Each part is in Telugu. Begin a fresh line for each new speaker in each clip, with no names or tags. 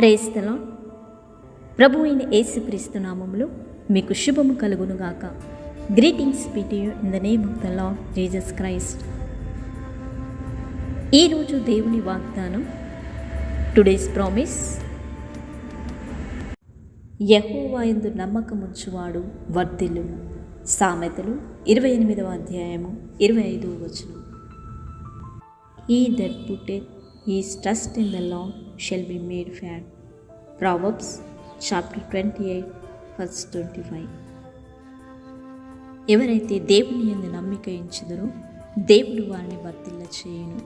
ప్రేస్తలో ప్రభు అయిన యేసుక్రీస్తు నామంలో మీకు శుభము కలుగునుగాక. Greetings పిటియు in the name of the Lord Jesus Christ ఈరోజు దేవుని వాగ్దానం టుడేస్ ప్రామిస్ యహోవాయందు నమ్మకముంచువాడు వర్ధిల్లు సామెతలు ఇరవై ఎనిమిదవ అధ్యాయము ఇరవై ఐదవ వచనం. He that putteth his trust in the Lord shall be made fat. Proverbs chapter 28, verse 25. ఎవరైతే దేవుని యందు నమ్మిక ఎంచుదరో దేవుడు వారిని వర్తిల్ల చేయను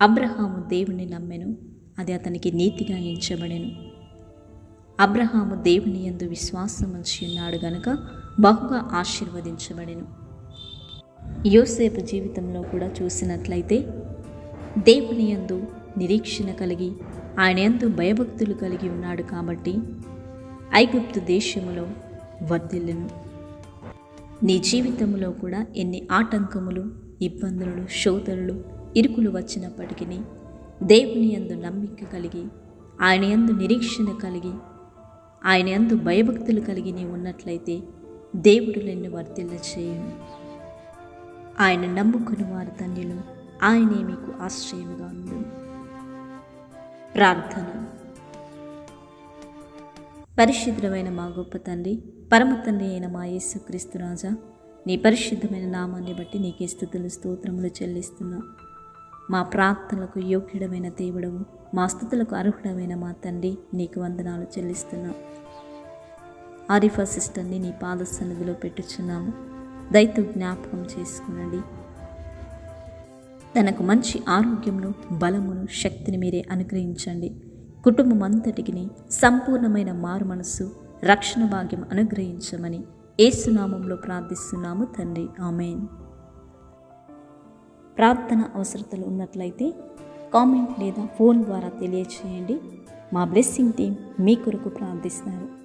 అబ్రహాము దేవుని నమ్మెను అది అతనికి నీతిగా ఎంచబడెను అబ్రహాము దేవుని యందు విశ్వాసం ఉంచి ఉన్నాడు గనుక బహుగా ఆశీర్వదించబడెను యోసేపు జీవితంలో కూడా చూసినట్లయితే దేవుని యందు నిరీక్షణ కలిగి ఆయన ఎందు భయభక్తులు కలిగి ఉన్నాడు కాబట్టి ఐగుప్తు దేశములో వర్ధిల్లును. నీ జీవితంలో కూడా ఎన్ని ఆటంకములు ఇబ్బందులు శోధనలు ఇరుకులు వచ్చినప్పటికీ దేవుని యందు నమ్మిక కలిగి ఆయన యందు నిరీక్షణ కలిగి ఆయన యందు భయభక్తులు కలిగి నీవు ఉన్నట్లయితే దేవుడు నిన్ను వర్తిల్ల చేయను ఆయన నమ్ముకుని వారి ధన్యులు. ఆయనే మీకు ఆశ్రయముగా ఉండు. ప్రార్థన. పరిశుద్ధమైన మా గొప్ప తండ్రి పరమ తండ్రి అయిన మా యేసుక్రీస్తు రాజా నీ పరిశుద్ధమైన నామాన్ని బట్టి నీకే స్థుతులు స్తోత్రములు చెల్లిస్తున్నా. మా ప్రార్థనలకు యోగ్యుడమైన దేవుడవు మా స్థుతులకు అర్హుడమైన మా తండ్రి నీకు వందనాలు చెల్లిస్తున్నా. ఆరిఫా సిస్టర్ని నీ పాద సన్నిధిలో పెట్టుచున్నాము. దయతో జ్ఞాపకం చేసుకునండి. తనకు మంచి ఆరోగ్యమును బలమును శక్తిని మీరే అనుగ్రహించండి. కుటుంబం అంతటికి సంపూర్ణమైన మారు మనస్సు రక్షణ భాగ్యం అనుగ్రహించమని ఏసునామంలో ప్రార్థిస్తున్నాము తండ్రి. ఆమెన్. ప్రార్థన అవసరతలు ఉన్నట్లయితే కామెంట్ లేదా ఫోన్ ద్వారా తెలియచేయండి. మా బ్లెస్సింగ్ టీం మీ కొరకు ప్రార్థిస్తారు.